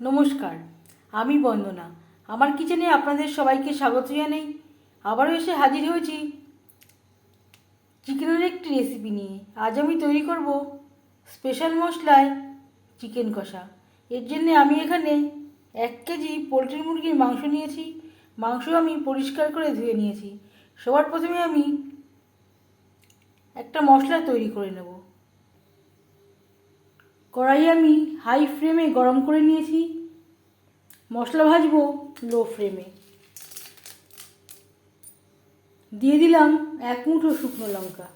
নমস্কার, আমি বন্দনা। আমার কিচেনে আপনাদের সবাইকে স্বাগত জানাই। আবারও এসে হাজির হয়েছি চিকেনের একটি রেসিপি নিয়ে। আজ আমি তৈরি করব স্পেশাল মশলায় চিকেন কষা। এর জন্যে আমি এখানে এক কেজি পোলট্রি মুরগির মাংস নিয়েছি। মাংস আমি পরিষ্কার করে ধুয়ে নিয়েছি। সবার প্রথমে আমি একটা মশলা তৈরি করে নেব। কড়াই আমি হাই ফ্লেমে গরম করে নিয়েছি। মশলা ভাজবো লো ফ্লেমে দিয়ে দিলাম এক মুঠো শুকনো লঙ্কা।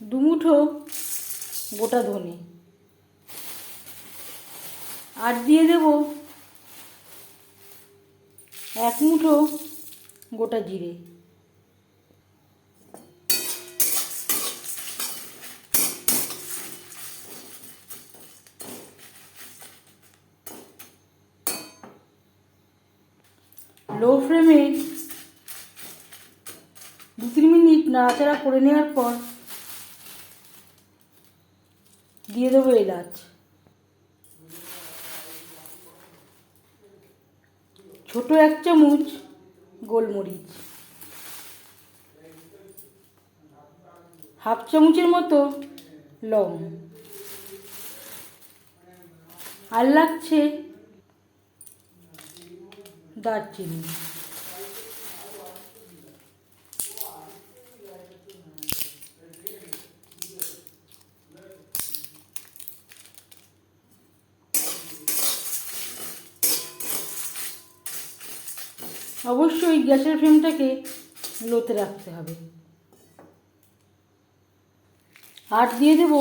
দু মুঠো গোটা ধনে। আর দিয়ে দেব এক মুঠো গোটা জিরে। লো ফ্লেমে দু, তিন মিনিট নাড়াচাড়া করে নেওয়ার পর দিয়ে দেবো এলাচ। ছোট এক চামচ গোলমরিচ। হাফ চামচের মতো লং আর লাগছে দারচিনি। অবশ্যই গ্যাসের ফ্লেমটাকে লোতে রাখতে হবে। আর দিয়ে দেবো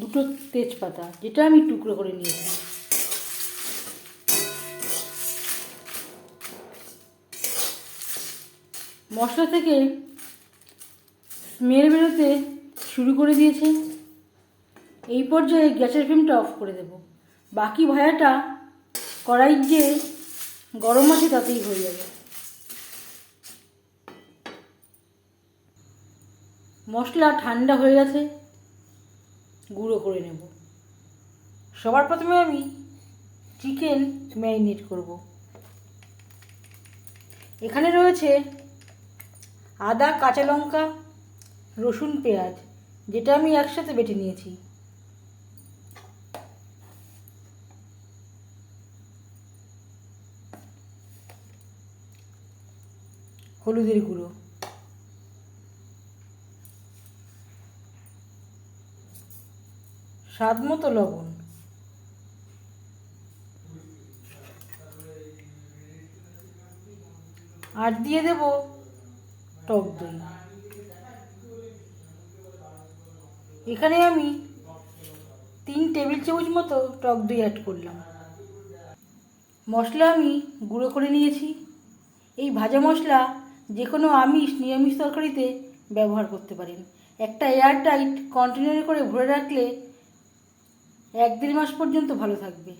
দুটো তেজপাতা, যেটা আমি টুকরো করে নিয়েছি। মশলা থেকে স্মেল বেরোতে শুরু করে দিয়েছে। এই পর্যায়ে গ্যাসের ফ্লেমটা অফ করে দেব। বাকি ভায়াটা কড়াই যে গরম আছে তাতেই হয়ে যাবে। মশলা ঠান্ডা হয়ে গেছে, গুঁড়ো করে নেব। সবার প্রথমে আমি চিকেন ম্যারিনেট করব। এখানে রয়েছে আদা, কাঁচা লঙ্কা, রসুন, পেঁয়াজ, যেটা আমি একসাথে বেটে নিয়েছি। হলুদের গুঁড়ো। স্বাদ মতো লবণ। আর দিয়ে দেব টক দই। এখানে আমি তিন টেবিল চামচ মতো টক দই অ্যাড করলাম। মশলা আমি গুঁড়ো করে নিয়েছি। এই ভাজা মশলা যে কোনো আমিষ নিরামিষ তরকারিতে ব্যবহার করতে পারেন। একটা এয়ার টাইট কন্টেনারে করে ভরে রাখলে এক দেড় মাস পর্যন্ত ভালো থাকবে।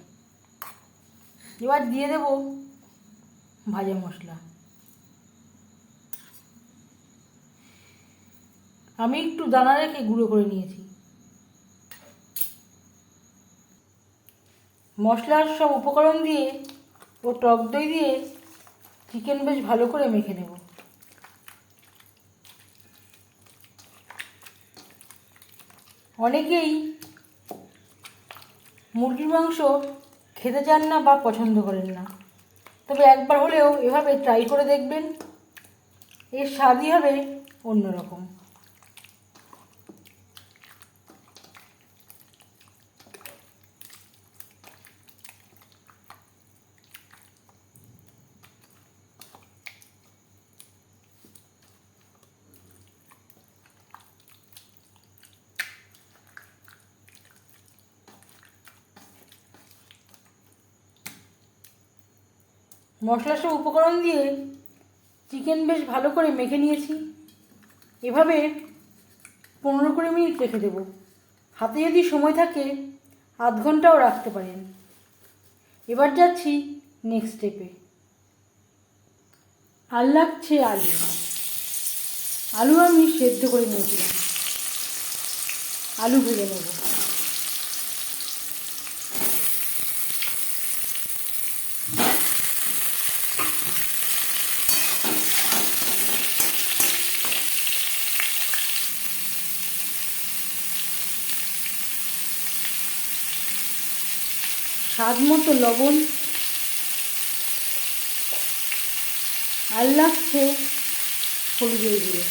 এবার দিয়ে দেব ভাজা মশলা। আমি একটু দানা রেখে গুঁড়ো করে নিয়েছি। মশলার সব উপকরণ দিয়ে ও টক দই দিয়ে চিকেন বেশ ভালো করে মেখে নেব। অনেকেই মুরগির মাংস খেতে চান না বা পছন্দ করেন না। তবে একবার হলেও এভাবে ট্রাই করে দেখবেন, এর স্বাদই হবে অন্যরকম। মশলা সব উপকরণ দিয়ে চিকেন বেশ ভালো করে মেখে নিয়েছি। এভাবে পনেরো কুড়ি মিনিট রেখে দেবো। হাতে যদি সময় থাকে, আধ ঘন্টাও রাখতে পারেন। এবার যাচ্ছি নেক্সট স্টেপে আর লাগছে আলু। আলু আমি সেদ্ধ করে নিয়েছিলাম। আলু ভেজে নেব। স্বাদ মতো লবণ। আর লাগছে হলুদের গুঁড়ো।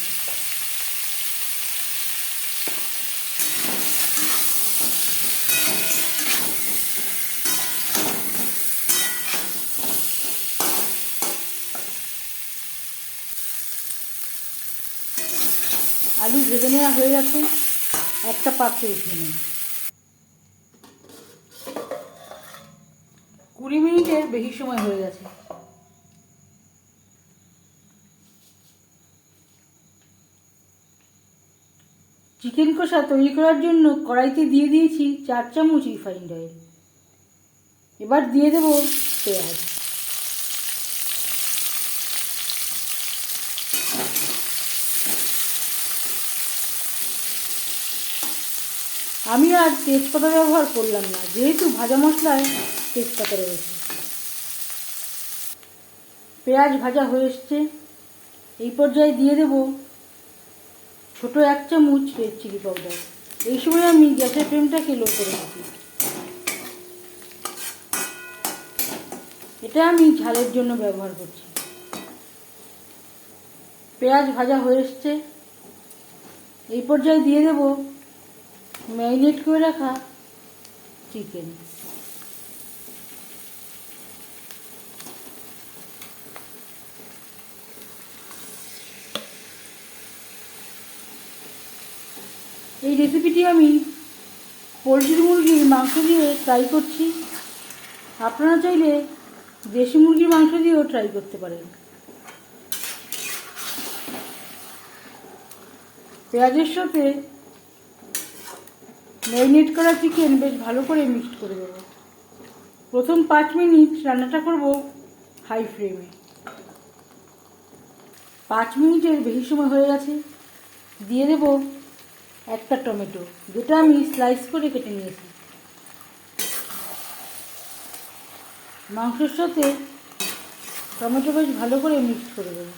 আলু ভেজে নেওয়া হয়ে গেছে। একটা পাত্রে উঠিয়ে নিন কুড়ি মিনিটের বেশি সময় হয়ে গেছে। চিকেন কষা তৈরি করার জন্য কড়াইতে দিয়ে দিয়েছি চার চামচ রিফাইন্ড অয়েল। এবার দিয়ে দেব পেঁয়াজ। আমি আর তেজপাতা ব্যবহার করলাম না, যেহেতু ভাজা মশলায় তেজপাতা রয়েছে পেঁয়াজ ভাজা হয়ে এসছে। এই পর্যায়ে দিয়ে দেব ছোট এক চামচ রেড চিলি পাউডার এই সময় আমি গ্যাসের ফ্লেমটাকে লো করে দিচ্ছি। এটা আমি ঝালের জন্য ব্যবহার করছি। পেঁয়াজ ভাজা হয়ে এসছে। এই পর্যায়ে দিয়ে দেব ম্যারিনেট করে রাখা চিকেন। এই রেসিপিটি আমি পোলট্রির মুরগির মাংস দিয়ে ট্রাই করছি। আপনারা চাইলে দেশি মুরগির মাংস দিয়েও ট্রাই করতে পারেন। পেঁয়াজের সাথে ম্যারিনেট করা চিকেন বেশ ভালো করে মিক্সড করে দেবো প্রথম পাঁচ মিনিট রান্নাটা করব হাই ফ্লেমে পাঁচ মিনিটের বেশি সময় হয়ে গেছে। দিয়ে দেব একটা টমেটো। যেটা আমি স্লাইস করে কেটে নিয়েছি। মাংসের সাথে টমেটো বেশ ভালো করে মিক্স করে দেবো।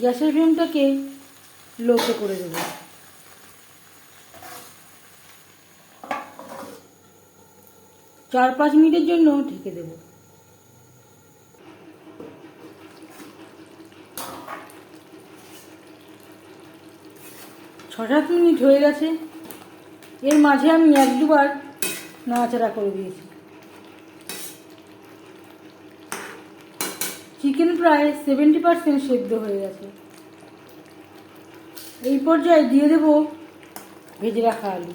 গ্যাসের ফ্লেমটাকে লোতে করে দেবো। চার পাঁচ মিনিটের জন্য ঢেকে দেবো। ছ মিনিট হয়ে গেছে। এর মাঝে আমি এক দুবার নাড়াচাড়া করে দিয়েছি। চিকেন প্রায় সেভেন্টি পার্সেন্ট সেদ্ধ হয়ে গেছে। এই পর্যায়ে দিয়ে দেব ভেজে রাখা আলু।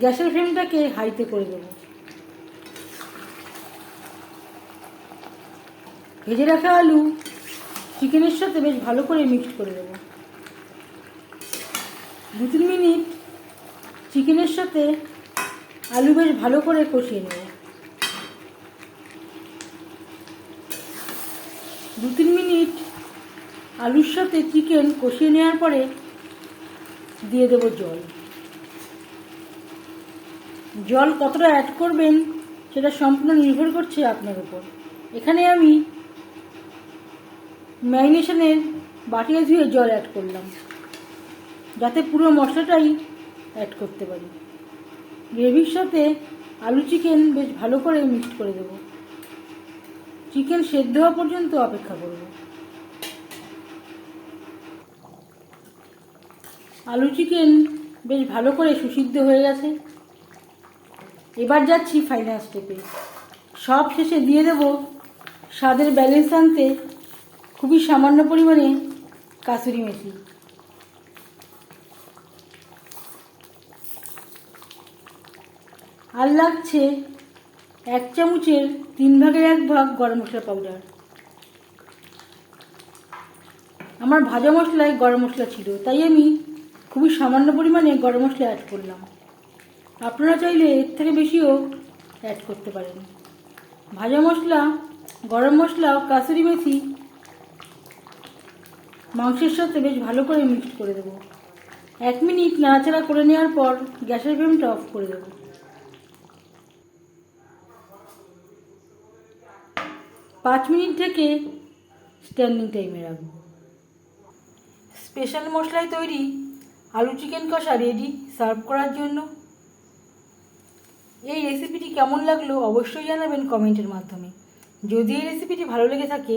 গ্যাসের ফ্লেমটাকে হাইতে করে দেব। ভেজে রাখা আলু চিকেনের সাথে বেশ ভালো করে মিক্স করে দেব দু তিন মিনিট চিকেনের সাথে আলু বেশ ভালো করে কষিয়ে নেব। দু তিন মিনিট আলুর সাথে চিকেন কষিয়ে নেওয়ার পরে দিয়ে দেব জল। জল কতটা অ্যাড করবেন সেটা সম্পূর্ণ নির্ভর করছে আপনার উপর। এখানে আমি ম্যারিনেশনের বাটিয়ে ধুয়ে জল অ্যাড করলাম। যাতে পুরো মশলাটাই অ্যাড করতে পারি। গ্রেভির সাথে আলু চিকেন বেশ ভালো করে মিক্সড করে দেব। চিকেন সেদ্ধ হওয়া পর্যন্ত অপেক্ষা করব। আলু চিকেন বেশ ভালো করে সুসিদ্ধ হয়ে গেছে। এবার যাচ্ছি ফাইনাল স্টেপে সব শেষে দিয়ে দেব স্বাদের ব্যালেন্স আনতে খুবই সামান্য পরিমাণে কাসুরি মেথি। আর লাগছে এক চামচের তিন ভাগের এক ভাগ গরম মশলা পাউডার আমার ভাজা মশলায় গরম মশলা ছিল, তাই আমি খুবই সামান্য পরিমাণে গরম মশলা অ্যাড করলাম। আপনারা চাইলে এর থেকে বেশিও অ্যাড করতে পারেন। ভাজা মশলা, গরম মশলা, কাসুরি মেথি মাংসের সাথে বেশ ভালো করে মিক্স করে দেবো। এক মিনিট নাড়াচাড়া করে নেওয়ার পর গ্যাসের ফ্লেমটা অফ করে দেবো। পাঁচ মিনিট থেকে স্ট্যান্ডিং টাইমে রাখব। স্পেশাল মশলায় তৈরি আলু চিকেন কষা রেডি সার্ভ করার জন্য। এই রেসিপিটি কেমন লাগল অবশ্যই জানাবেন কমেন্টের মাধ্যমে। যদি এই রেসিপিটি ভালো লেগে থাকে